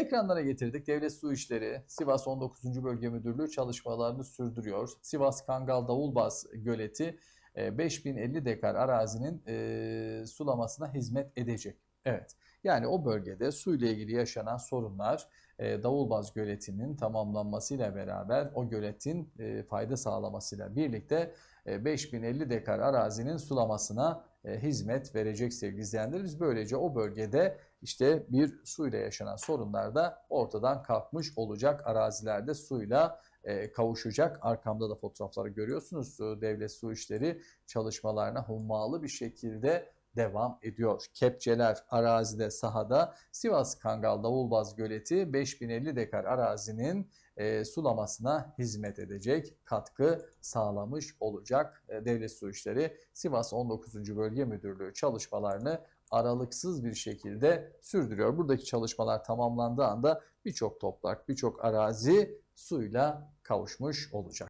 Ekranlara getirdik. Devlet Su İşleri Sivas 19. Bölge Müdürlüğü çalışmalarını sürdürüyor. Sivas Kangal Davulbaz Göleti e, 5050 dekar arazinin e, sulamasına hizmet edecek. Evet. Yani o bölgede su ile ilgili yaşanan sorunlar e, Davulbaz Göleti'nin tamamlanmasıyla beraber o göletin e, fayda sağlamasıyla birlikte e, 5050 dekar arazinin sulamasına e, hizmet verecek sevgili izleyenler. Biz böylece o bölgede işte bir suyla yaşanan sorunlar da ortadan kalkmış olacak. Arazilerde suyla e, kavuşacak. Arkamda da fotoğrafları görüyorsunuz. E, Devlet Su İşleri çalışmalarına hummalı bir şekilde devam ediyor. Kepçeler arazide sahada Sivas Kangal Davulbaz Göleti 5050 dekar arazinin e, sulamasına hizmet edecek, katkı sağlamış olacak. E, Devlet Su İşleri Sivas 19. Bölge Müdürlüğü çalışmalarını aralıksız bir şekilde sürdürüyor. Buradaki çalışmalar tamamlandığı anda birçok toprak, birçok arazi suyla kavuşmuş olacak.